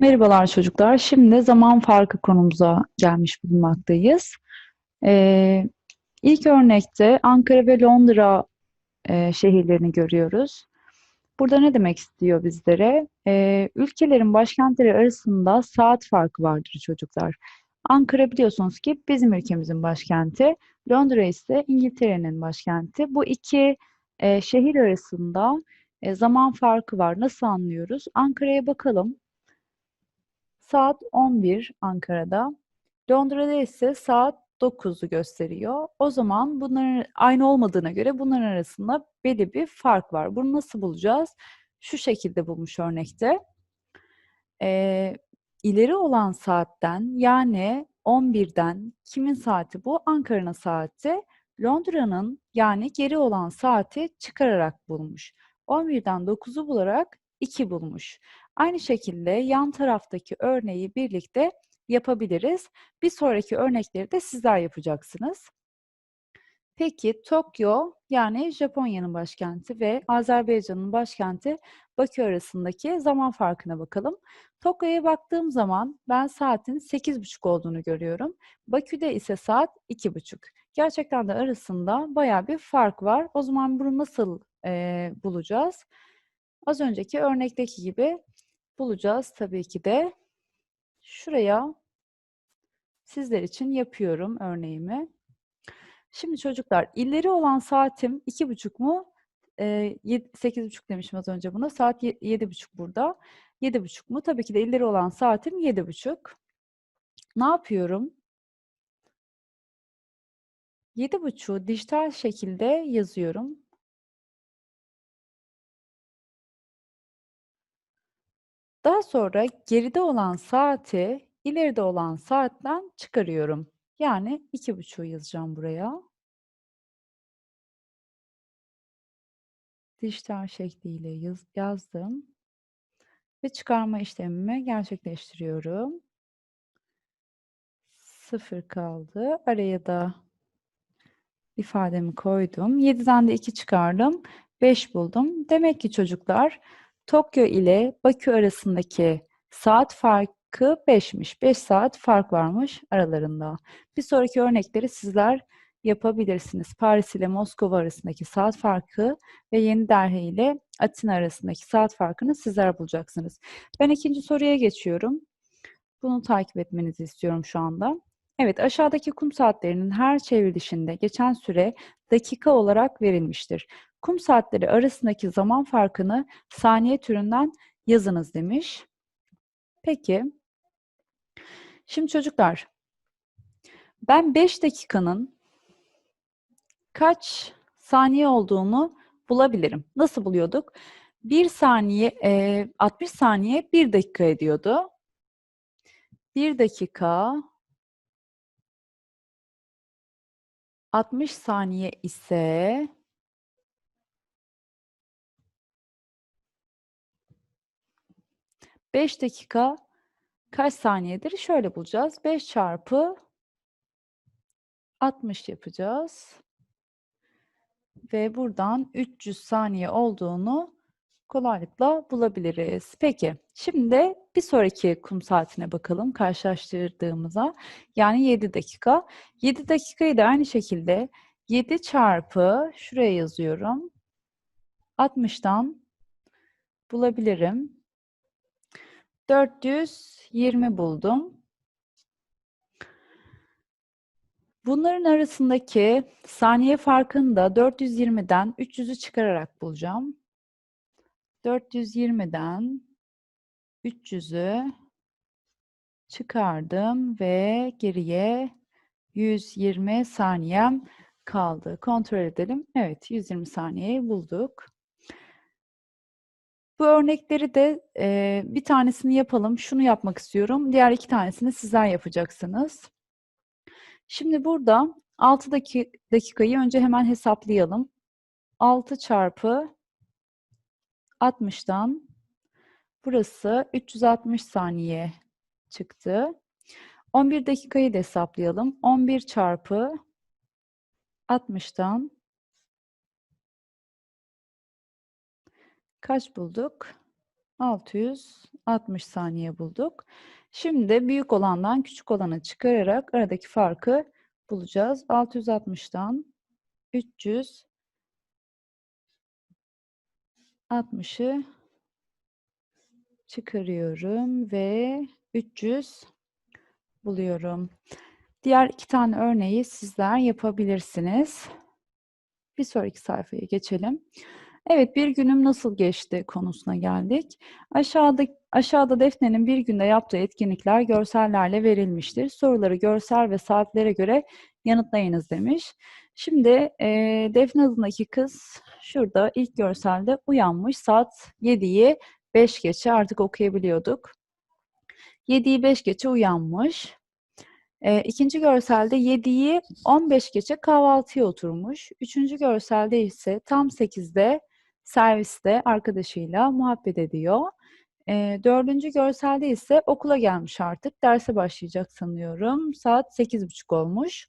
Merhabalar çocuklar. Şimdi zaman farkı konumuza gelmiş bulunmaktayız. Ee, ilk örnekte Ankara ve Londra e, şehirlerini görüyoruz. Burada ne demek istiyor bizlere? Ee, ülkelerin başkentleri arasında saat farkı vardır çocuklar. Ankara biliyorsunuz ki bizim ülkemizin başkenti. Londra ise İngiltere'nin başkenti. Bu iki e, şehir arasında e, zaman farkı var. Nasıl anlıyoruz? Ankara'ya bakalım. Saat 11 Ankara'da. Londra'da ise saat 9'u gösteriyor. O zaman bunların aynı olmadığına göre bunların arasında belli bir fark var. Bunu nasıl bulacağız? Şu şekilde bulmuş örnekte. Ee, ileri olan saatten yani 11'den kimin saati bu? Ankara'nın saati. Londra'nın yani geri olan saati çıkararak bulmuş. 11'den 9'u bularak 2 bulmuş. Aynı şekilde yan taraftaki örneği birlikte yapabiliriz. Bir sonraki örnekleri de sizler yapacaksınız. Peki Tokyo yani Japonya'nın başkenti ve Azerbaycan'ın başkenti Bakü arasındaki zaman farkına bakalım. Tokyo'ya baktığım zaman ben saatin 8.30 olduğunu görüyorum. Bakü'de ise saat 2.30. Gerçekten de arasında baya bir fark var. O zaman bunu nasıl e, bulacağız? Az önceki örnekteki gibi bulacağız tabii ki de. Şuraya sizler için yapıyorum örneğimi. Şimdi çocuklar ileri olan saatim iki buçuk mu? Sekiz buçuk demişim az önce buna. Saat yedi buçuk burada. Yedi buçuk mu? Tabii ki de ileri olan saatim yedi buçuk. Ne yapıyorum? Yedi buçuğu dijital şekilde yazıyorum. Daha sonra geride olan saati ileride olan saatten çıkarıyorum. Yani iki buçuğu yazacağım buraya. Dijital şekliyle yaz, yazdım. Ve çıkarma işlemimi gerçekleştiriyorum. Sıfır kaldı. Araya da ifademi koydum. 7'den de 2 çıkardım. 5 buldum. Demek ki çocuklar Tokyo ile Bakü arasındaki saat farkı 5'miş. 5 saat fark varmış aralarında. Bir sonraki örnekleri sizler yapabilirsiniz. Paris ile Moskova arasındaki saat farkı ve Yeni Delhi ile Atina arasındaki saat farkını sizler bulacaksınız. Ben ikinci soruya geçiyorum. Bunu takip etmenizi istiyorum şu anda. Evet, aşağıdaki kum saatlerinin her çevrilişinde geçen süre dakika olarak verilmiştir. Kum saatleri arasındaki zaman farkını saniye türünden yazınız demiş. Peki. Şimdi çocuklar, ben 5 dakikanın kaç saniye olduğunu bulabilirim. Nasıl buluyorduk? 1 saniye, e, 60 saniye 1 dakika ediyordu. 1 dakika 60 saniye ise 5 dakika kaç saniyedir? Şöyle bulacağız. 5 çarpı 60 yapacağız. Ve buradan 300 saniye olduğunu kolaylıkla bulabiliriz. Peki, şimdi bir sonraki kum saatine bakalım karşılaştırdığımıza. Yani 7 dakika. 7 dakikayı da aynı şekilde 7 çarpı, şuraya yazıyorum, 60'tan bulabilirim. 420 buldum. Bunların arasındaki saniye farkını da 420'den 300'ü çıkararak bulacağım. 420'den 300'ü çıkardım ve geriye 120 saniyem kaldı. Kontrol edelim. Evet, 120 saniyeyi bulduk. Bu örnekleri de e, bir tanesini yapalım. Şunu yapmak istiyorum. Diğer iki tanesini sizler yapacaksınız. Şimdi burada 6 dakikayı önce hemen hesaplayalım. 6 çarpı 60'dan burası 360 saniye çıktı. 11 dakikayı da hesaplayalım. 11 çarpı 60'dan kaç bulduk? 660 saniye bulduk. Şimdi büyük olandan küçük olanı çıkararak aradaki farkı bulacağız. 660'tan 360'ı çıkarıyorum ve 300 buluyorum. Diğer iki tane örneği sizler yapabilirsiniz. Bir sonraki sayfaya geçelim. Evet, bir günüm nasıl geçti konusuna geldik. Aşağıda, aşağıda Defne'nin bir günde yaptığı etkinlikler görsellerle verilmiştir. Soruları görsel ve saatlere göre yanıtlayınız demiş. Şimdi e, Defne adındaki kız şurada ilk görselde uyanmış. Saat 7'yi 5 geçe artık okuyabiliyorduk. 7'yi 5 geçe uyanmış. E, ikinci görselde 7'yi 15 geçe kahvaltıya oturmuş. Üçüncü görselde ise tam 8'de serviste arkadaşıyla muhabbet ediyor. E, dördüncü görselde ise okula gelmiş artık. Derse başlayacak sanıyorum. Saat 8.30 olmuş.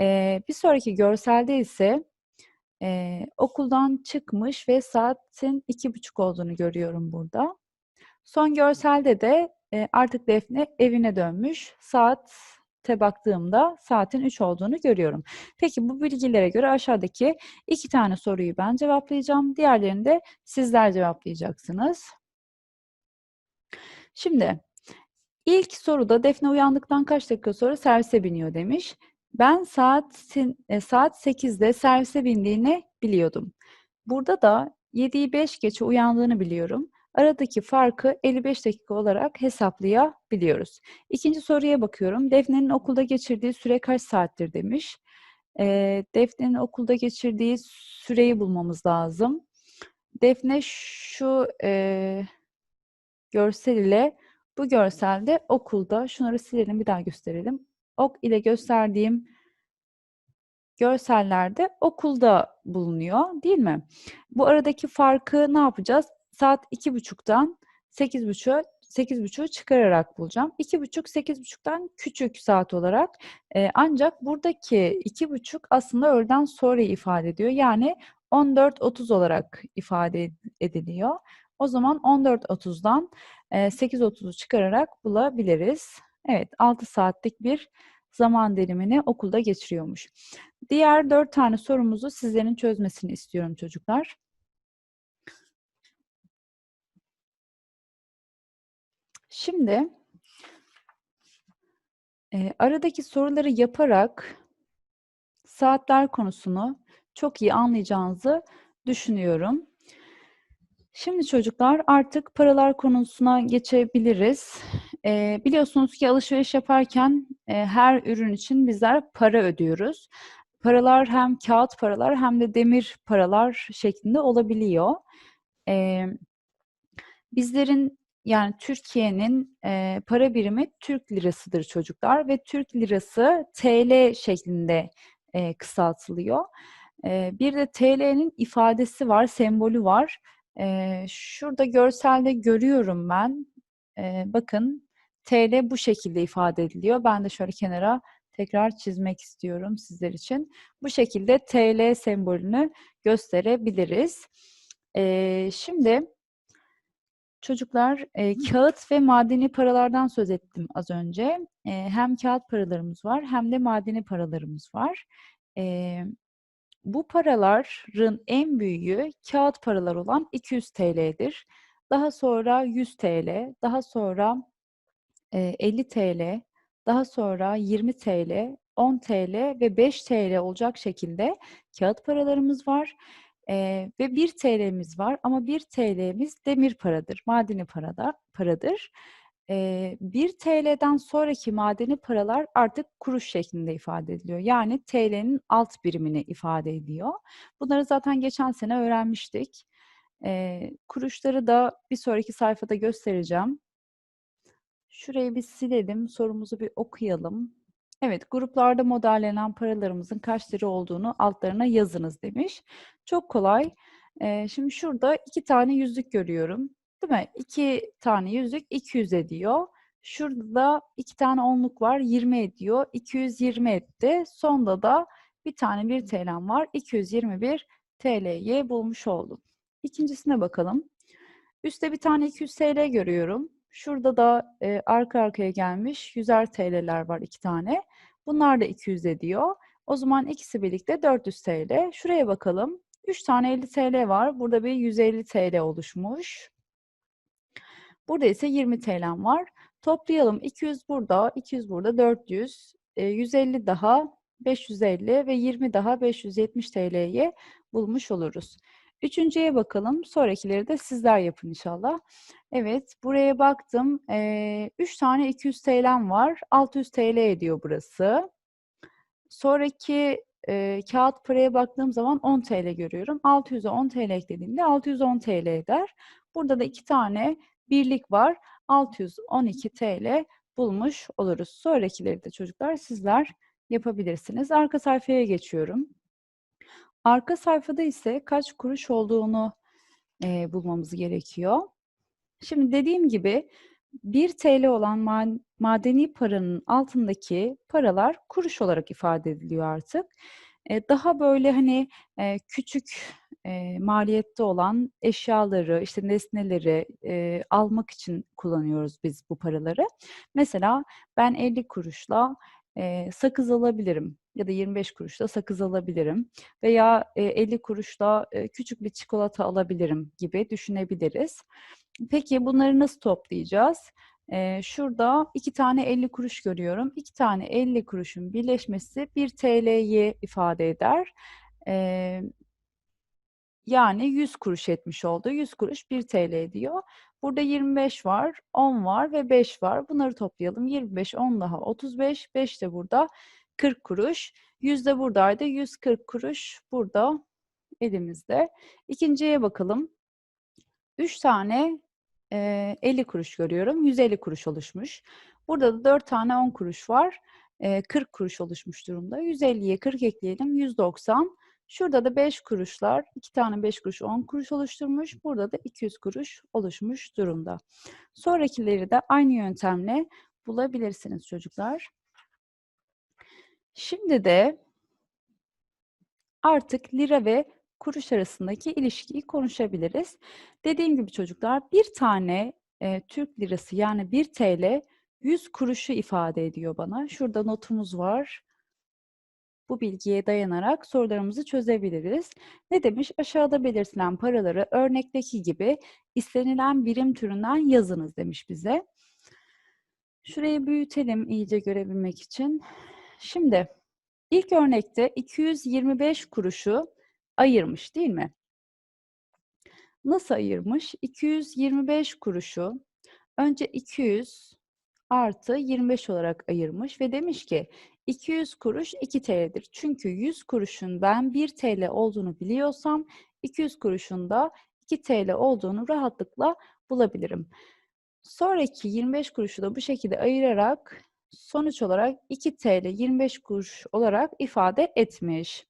E, bir sonraki görselde ise e, okuldan çıkmış ve saatin iki buçuk olduğunu görüyorum burada. Son görselde de e, artık Defne evine dönmüş. Saate baktığımda saatin 3 olduğunu görüyorum. Peki bu bilgilere göre aşağıdaki iki tane soruyu ben cevaplayacağım. Diğerlerini de sizler cevaplayacaksınız. Şimdi ilk soruda Defne uyandıktan kaç dakika sonra servise biniyor demiş. Ben saatin, e, saat 8'de servise bindiğini biliyordum. Burada da 7'yi 5 geçe uyandığını biliyorum. Aradaki farkı 55 dakika olarak hesaplayabiliyoruz. İkinci soruya bakıyorum. Defne'nin okulda geçirdiği süre kaç saattir demiş. E, Defne'nin okulda geçirdiği süreyi bulmamız lazım. Defne şu e, görsel ile bu görselde okulda, şunları silelim bir daha gösterelim. Ok ile gösterdiğim görsellerde okulda bulunuyor değil mi? Bu aradaki farkı ne yapacağız? Saat 2.30'dan 8.30'a 8.30'u çıkararak bulacağım. 2.30 8.30'dan küçük saat olarak e, ancak buradaki 2.30 aslında öğleden sonra ifade ediyor. Yani 14.30 olarak ifade ediliyor. O zaman 14.30'dan e, 8.30'u çıkararak bulabiliriz. Evet 6 saatlik bir zaman dilimini okulda geçiriyormuş. Diğer 4 tane sorumuzu sizlerin çözmesini istiyorum çocuklar. Şimdi e, aradaki soruları yaparak saatler konusunu çok iyi anlayacağınızı düşünüyorum. Şimdi çocuklar artık paralar konusuna geçebiliriz. E, biliyorsunuz ki alışveriş yaparken e, her ürün için bizler para ödüyoruz. Paralar hem kağıt paralar hem de demir paralar şeklinde olabiliyor. E, bizlerin yani Türkiye'nin e, para birimi Türk lirasıdır çocuklar ve Türk lirası TL şeklinde e, kısaltılıyor. E, bir de TL'nin ifadesi var, sembolü var. E, şurada görselde görüyorum ben. E, bakın TL bu şekilde ifade ediliyor. Ben de şöyle kenara tekrar çizmek istiyorum sizler için. Bu şekilde TL sembolünü gösterebiliriz. E, şimdi çocuklar e, kağıt ve madeni paralardan söz ettim az önce. E, hem kağıt paralarımız var hem de madeni paralarımız var. E, bu paraların en büyüğü kağıt paralar olan 200 TL'dir. Daha sonra 100 TL, daha sonra 50 TL, daha sonra 20 TL, 10 TL ve 5 TL olacak şekilde kağıt paralarımız var. Ee, ve 1 TL'miz var ama 1 TL'miz demir paradır, madeni parada, paradır. Ee, 1 TL'den sonraki madeni paralar artık kuruş şeklinde ifade ediliyor. Yani TL'nin alt birimini ifade ediyor. Bunları zaten geçen sene öğrenmiştik. Ee, kuruşları da bir sonraki sayfada göstereceğim. Şurayı bir silelim, sorumuzu bir okuyalım. Evet, gruplarda modellenen paralarımızın kaç lira olduğunu altlarına yazınız demiş. Çok kolay. Şimdi şurada iki tane yüzlük görüyorum. Değil mi? İki tane yüzlük 200 ediyor. Şurada da iki tane onluk var 20 ediyor. 220 etti. Sonda da bir tane 1 TL'm var. 221 TL'yi bulmuş oldum. İkincisine bakalım. Üstte bir tane 200 TL görüyorum. Şurada da e, arka arkaya gelmiş 100'er TL'ler var iki tane. Bunlar da 200 ediyor. O zaman ikisi birlikte 400 TL. Şuraya bakalım. 3 tane 50 TL var. Burada bir 150 TL oluşmuş. Burada ise 20 TL'm var. Toplayalım. 200 burada, 200 burada, 400, e, 150 daha 550 ve 20 daha 570 TL'yi bulmuş oluruz. Üçüncüye bakalım. Sonrakileri de sizler yapın inşallah. Evet, buraya baktım. 3 tane 200 TL'm var. 600 TL ediyor burası. Sonraki e, kağıt paraya baktığım zaman 10 TL görüyorum. 600'e 10 TL eklediğimde 610 TL eder. Burada da iki tane birlik var. 612 TL bulmuş oluruz. Sonrakileri de çocuklar sizler yapabilirsiniz. Arka sayfaya geçiyorum. Arka sayfada ise kaç kuruş olduğunu e, bulmamız gerekiyor. Şimdi dediğim gibi 1 TL olan ma madeni paranın altındaki paralar kuruş olarak ifade ediliyor artık. E, daha böyle hani e, küçük e, maliyette olan eşyaları, işte nesneleri e, almak için kullanıyoruz biz bu paraları. Mesela ben 50 kuruşla e, sakız alabilirim ya da 25 kuruşla sakız alabilirim veya e, 50 kuruşla e, küçük bir çikolata alabilirim gibi düşünebiliriz. Peki bunları nasıl toplayacağız? Ee, şurada iki tane 50 kuruş görüyorum. İki tane 50 kuruşun birleşmesi 1 TL'yi ifade eder. Ee, yani 100 kuruş etmiş oldu. 100 kuruş 1 TL diyor. Burada 25 var, 10 var ve 5 var. Bunları toplayalım. 25, 10 daha 35, 5 de burada 40 kuruş. 100 de buradaydı. 140 kuruş burada elimizde. İkinciye bakalım. 3 tane e, 50 kuruş görüyorum. 150 kuruş oluşmuş. Burada da 4 tane 10 kuruş var. E, 40 kuruş oluşmuş durumda. 150'ye 40 ekleyelim. 190. Şurada da 5 kuruşlar, 2 tane 5 kuruş 10 kuruş oluşturmuş. Burada da 200 kuruş oluşmuş durumda. Sonrakileri de aynı yöntemle bulabilirsiniz çocuklar. Şimdi de artık lira ve kuruş arasındaki ilişkiyi konuşabiliriz. Dediğim gibi çocuklar bir tane e, Türk lirası yani 1 TL 100 kuruşu ifade ediyor bana. Şurada notumuz var. Bu bilgiye dayanarak sorularımızı çözebiliriz. Ne demiş? Aşağıda belirtilen paraları örnekteki gibi istenilen birim türünden yazınız demiş bize. Şurayı büyütelim iyice görebilmek için. Şimdi ilk örnekte 225 kuruşu ayırmış değil mi? Nasıl ayırmış? 225 kuruşu önce 200 artı 25 olarak ayırmış ve demiş ki 200 kuruş 2 TL'dir. Çünkü 100 kuruşun ben 1 TL olduğunu biliyorsam 200 kuruşun da 2 TL olduğunu rahatlıkla bulabilirim. Sonraki 25 kuruşu da bu şekilde ayırarak sonuç olarak 2 TL 25 kuruş olarak ifade etmiş.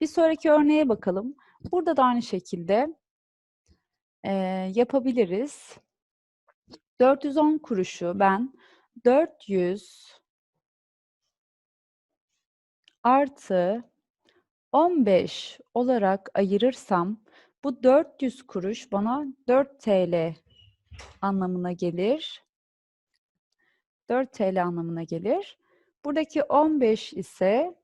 Bir sonraki örneğe bakalım. Burada da aynı şekilde e, yapabiliriz. 410 kuruşu ben 400 artı 15 olarak ayırırsam bu 400 kuruş bana 4 TL anlamına gelir. 4 TL anlamına gelir. Buradaki 15 ise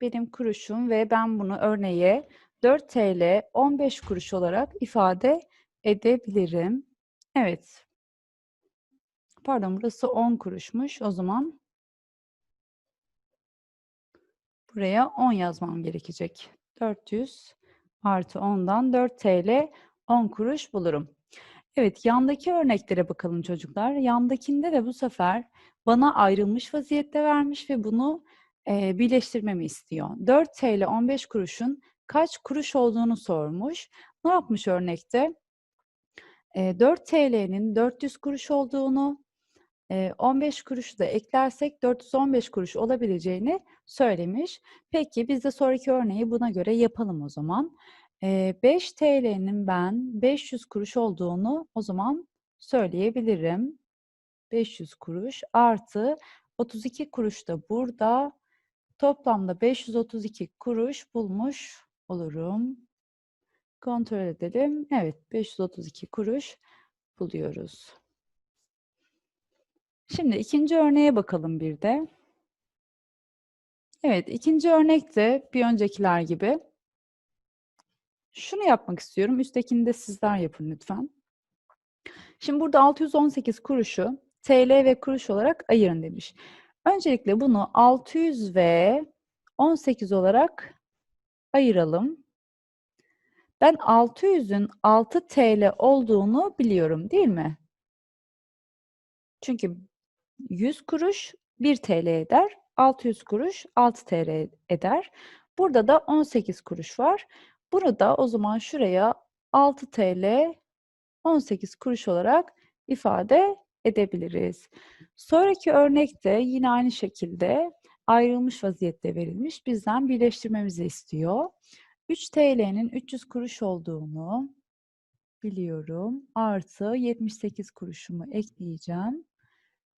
benim kuruşum ve ben bunu örneğe 4 TL 15 kuruş olarak ifade edebilirim. Evet. Pardon burası 10 kuruşmuş. O zaman buraya 10 yazmam gerekecek. 400 artı 10'dan 4 TL 10 kuruş bulurum. Evet, yandaki örneklere bakalım çocuklar. Yandakinde de bu sefer bana ayrılmış vaziyette vermiş ve bunu e, birleştirmemi istiyor. 4 TL 15 kuruşun kaç kuruş olduğunu sormuş. Ne yapmış örnekte? E, 4 TL'nin 400 kuruş olduğunu, 15 kuruşu da eklersek 415 kuruş olabileceğini söylemiş. Peki biz de sonraki örneği buna göre yapalım o zaman. E, 5 TL'nin ben 500 kuruş olduğunu o zaman söyleyebilirim. 500 kuruş artı 32 kuruş da burada Toplamda 532 kuruş bulmuş olurum. Kontrol edelim. Evet, 532 kuruş buluyoruz. Şimdi ikinci örneğe bakalım bir de. Evet, ikinci örnek de bir öncekiler gibi. Şunu yapmak istiyorum. Üsttekini de sizler yapın lütfen. Şimdi burada 618 kuruşu TL ve kuruş olarak ayırın demiş. Öncelikle bunu 600 ve 18 olarak ayıralım. Ben 600'ün 6 TL olduğunu biliyorum değil mi? Çünkü 100 kuruş 1 TL eder. 600 kuruş 6 TL eder. Burada da 18 kuruş var. Bunu da o zaman şuraya 6 TL 18 kuruş olarak ifade edebiliriz. Sonraki örnekte yine aynı şekilde ayrılmış vaziyette verilmiş. Bizden birleştirmemizi istiyor. 3 TL'nin 300 kuruş olduğunu biliyorum. Artı 78 kuruşumu ekleyeceğim.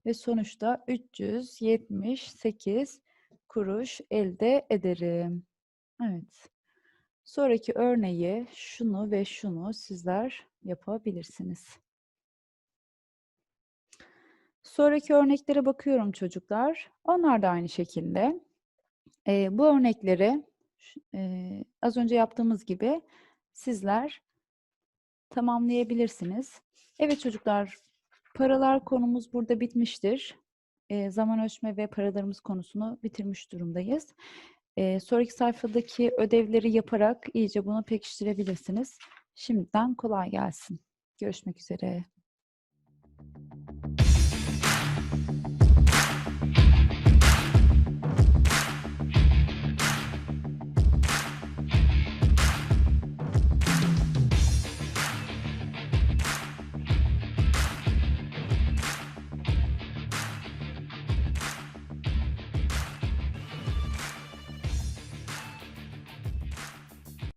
Ve sonuçta 378 kuruş elde ederim. Evet. Sonraki örneği şunu ve şunu sizler yapabilirsiniz. Sonraki örneklere bakıyorum çocuklar. Onlar da aynı şekilde. Ee, bu örnekleri e, az önce yaptığımız gibi sizler tamamlayabilirsiniz. Evet çocuklar, paralar konumuz burada bitmiştir. E, zaman ölçme ve paralarımız konusunu bitirmiş durumdayız. E, sonraki sayfadaki ödevleri yaparak iyice bunu pekiştirebilirsiniz. Şimdiden kolay gelsin. Görüşmek üzere.